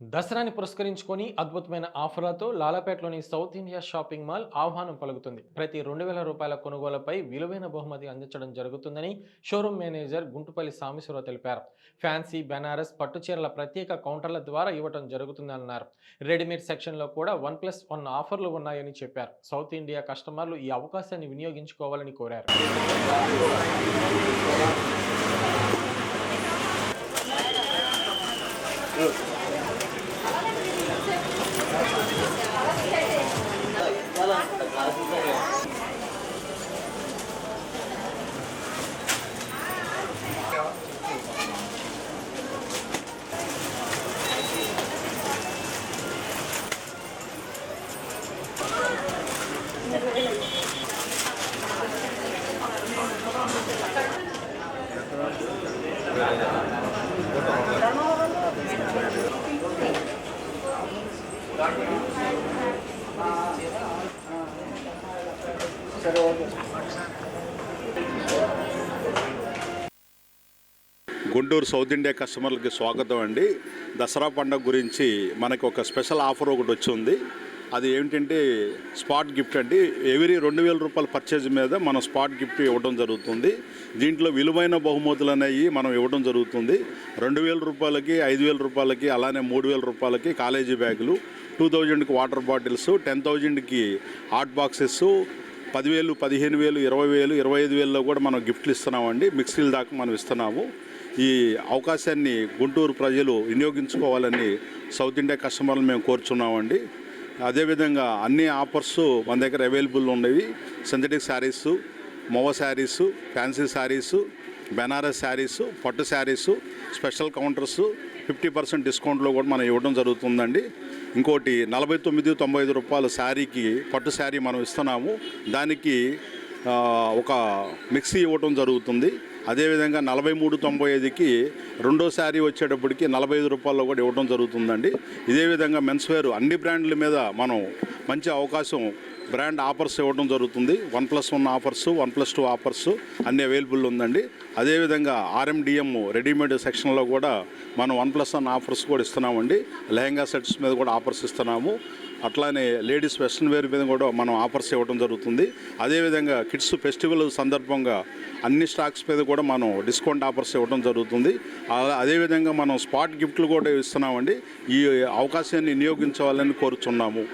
దసరాని పురస్కరించుకొని అద్భుతమైన ఆఫర్లతో లాలాపేటలోని సౌత్ ఇండియా షాపింగ్ మాల్ ఆహ్వానం పలుకుతుంది. ప్రతి రెండు వేల రూపాయల కొనుగోలుపై విలువైన బహుమతి అందించడం జరుగుతుందని షోరూమ్ మేనేజర్ గుంటుపల్లి సాంబశివరావు తెలిపారు. ఫ్యాన్సీ బెనారస్ పట్టుచీరల ప్రత్యేక కౌంటర్ల ద్వారా ఇవ్వడం జరుగుతుందన్నారు. రెడీమేడ్ సెక్షన్లో కూడా వన్ ప్లస్ వన్ ఆఫర్లు ఉన్నాయని చెప్పారు. సౌత్ ఇండియా కస్టమర్లు ఈ అవకాశాన్ని వినియోగించుకోవాలని కోరారు. Mm. గుంటూరు సౌత్ ఇండియా కస్టమర్లకి స్వాగతం అండి. దసరా పండుగ గురించి మనకి ఒక స్పెషల్ ఆఫర్ ఒకటి వచ్చింది. అది ఏమిటంటే స్పాట్ గిఫ్ట్ అండి. ఎవరీ రెండు వేల రూపాయల పర్చేజ్ మీద మనం స్పాట్ గిఫ్ట్ ఇవ్వడం జరుగుతుంది. దీంట్లో విలువైన బహుమతులు అనేవి మనం ఇవ్వడం జరుగుతుంది. రెండు వేల రూపాయలకి ఐదు వేల రూపాయలకి అలానే మూడు వేల రూపాయలకి కాలేజీ బ్యాగులు టూ థౌజండ్కి వాటర్ బాటిల్స్ టెన్ థౌజండ్కి హాట్ బాక్సెస్ పదివేలు పదిహేను వేలు ఇరవై వేలు ఇరవై ఐదు వేలలో కూడా మనం గిఫ్ట్లు ఇస్తున్నామండి. మిక్సీల దాకా మనం ఇస్తున్నాము. ఈ అవకాశాన్ని గుంటూరు ప్రజలు వినియోగించుకోవాలని సౌత్ ఇండియా కస్టమర్లు మేము కోరుచున్నామండి. అదేవిధంగా అన్ని ఆఫర్స్ మన దగ్గర అవైలబుల్ ఉండేవి. Synthetic sarees మొవ sarees fancy sarees Banaras sarees పట్టు sarees special counters fifty percent డిస్కౌంట్లో కూడా మనం ఇవ్వడం జరుగుతుందండి. ఇంకోటి నలభై తొమ్మిది తొంభై ఐదు రూపాయల శారీకి పట్టు శారీ మనం ఇస్తున్నాము. దానికి ఒక మిక్సీ ఇవ్వటం జరుగుతుంది. అదేవిధంగా నలభై మూడు తొంభై ఐదుకి రెండో శారీ వచ్చేటప్పటికి నలభై ఐదు రూపాయల్లో కూడా ఇవ్వడం జరుగుతుందండి. ఇదే విధంగా మెన్స్ వేర్ అన్ని బ్రాండ్ల మీద మనం మంచి అవకాశం బ్రాండ్ ఆఫర్స్ ఇవ్వడం జరుగుతుంది. One plus one offers one plus two offers అన్ని అవైలబుల్ ఉందండి. అదేవిధంగా ఆర్ఎండిఎం రెడీమేడ్ సెక్షన్లో కూడా మనం వన్ ప్లస్ వన్ ఆఫర్స్ కూడా ఇస్తున్నామండి. లెహంగా సెట్స్ మీద కూడా ఆఫర్స్ ఇస్తున్నాము. అట్లానే లేడీస్ వెస్ట్రన్ వేర్ మీద కూడా మనం ఆఫర్స్ ఇవ్వడం జరుగుతుంది. అదేవిధంగా కిడ్స్ ఫెస్టివల్ సందర్భంగా అన్ని స్టాక్స్ మీద కూడా మనం డిస్కౌంట్ ఆఫర్స్ ఇవ్వడం జరుగుతుంది. అదేవిధంగా మనం స్పాట్ గిఫ్ట్లు కూడా ఇస్తున్నామండి. ఈ అవకాశాన్ని వినియోగించాలని కోరుచున్నాము.